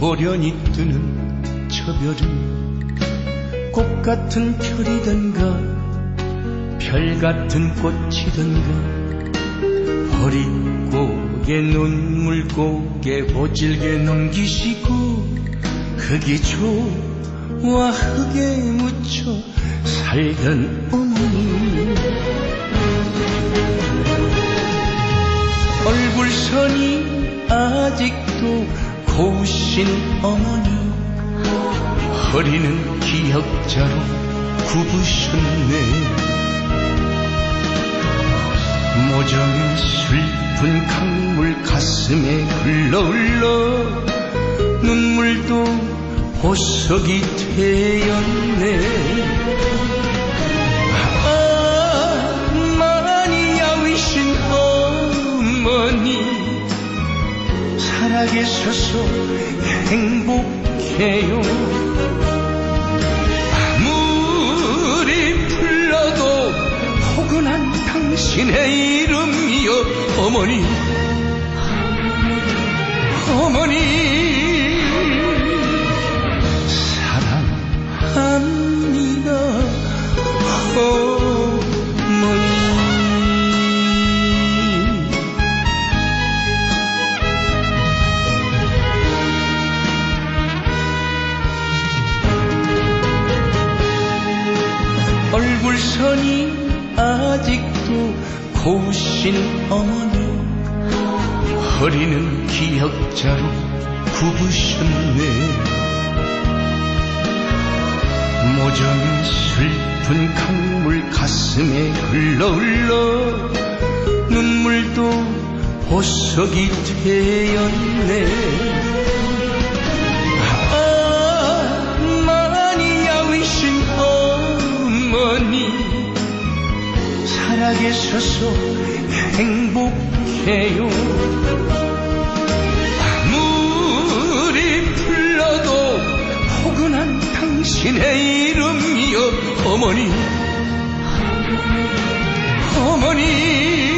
호련히 뜨는 저 별은 꽃 같은 별이던가 별 같은 꽃이던가 허리고개 눈물고개 보질게 넘기시고 흙이 좋아 흙에 묻혀 살던 어머니. 얼굴선이 아직도 고우신 어머니 허리는 기억자로 굽으셨네. 모정의 슬픈 강물 가슴에 흘러 흘러 눈물도 보석이 되었네 계셔서 행복해요. 아무리 불러도 포근한 당신의 이름이여 어머니 어머니 얼굴선이 아직도 고우신 어머니. 허리는 기억자로 굽으셨네. 모정의 슬픈 강물 가슴에 흘러 흘러 눈물도 보석이 되었네 살아계셔서 행복해요. 아무리 불러도 포근한 당신의 이름이여 어머니 어머니